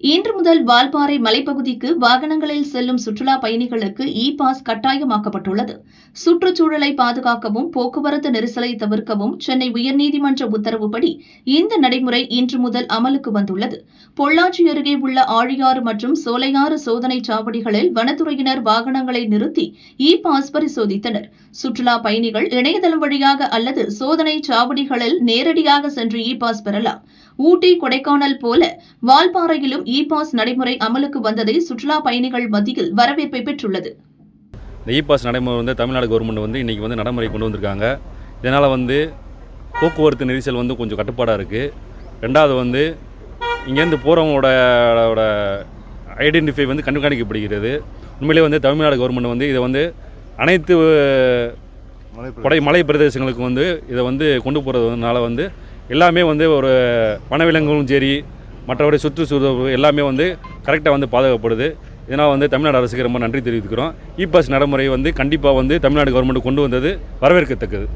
இன்று முதல் வால்பாறை மலைப்பகுதிக்கு வாகனங்களில் செல்லும் சுற்றுலா பயணிகளுக்கு இ பாஸ் கட்டாயமாக்கப்பட்டுள்ளது. சுற்றுச்சூழலை பாதுகாக்கவும் போக்குவரத்து நெரிசலை தவிர்க்கவும் சென்னை உயர்நீதிமன்ற உத்தரவுப்படி இந்த நடைமுறை இன்று முதல் அமலுக்கு வந்துள்ளது. பொள்ளாச்சி அருகே உள்ள ஆழியாறு மற்றும் சோலையாறு சோதனை சாவடிகளில் வனத்துறையினர் வாகனங்களை நிறுத்தி இ பாஸ் பரிசோதித்தனர். சுற்றுலா பயணிகள் இணையதளம் வழியாக அல்லது சோதனை சாவடிகளில் நேரடியாக சென்று இ பாஸ் பெறலாம். ஊட்டி கொடைக்கானல் போல வால்பாறையிலும் இ பாஸ் நடைமுறை அமலுக்கு வந்ததை சுற்றுலா பயணிகள் மத்தியில் வரவேற்பை பெற்றுள்ளது. இந்த இ பாஸ் நடைமுறை வந்து தமிழ்நாடு கவர்மெண்ட் வந்து இன்றைக்கி வந்து நடைமுறை கொண்டு வந்திருக்காங்க. இதனால் வந்து போக்குவரத்து நெரிசல் வந்து கொஞ்சம் கட்டுப்பாடாக இருக்குது ரெண்டாவது வந்து இங்கேருந்து போகிறவங்களோட ஐடென்டிஃபை வந்து கண்காணிக்கப்படுகிறது. உண்மையிலே வந்து தமிழ்நாடு கவர்மெண்ட் வந்து இதை வந்து அனைத்து கொடை மலை பிரதேசங்களுக்கு வந்து இதை வந்து கொண்டு போகிறதுனால வந்து எல்லாமே வந்து ஒரு வனவிலங்குகளும் சரி மற்றபடி சுற்றுச்சூழல் எல்லாமே வந்து கரெக்டாக வந்து பாதுகாக்கப்படுது. இதனால் வந்து தமிழ்நாடு அரசுக்கு ரொம்ப நன்றி தெரிவித்துக்கிறோம். இ பாஸ் நடைமுறை வந்து கண்டிப்பாக வந்து தமிழ்நாடு கவர்மெண்ட் கொண்டு வந்தது வரவேற்கத்தக்கது.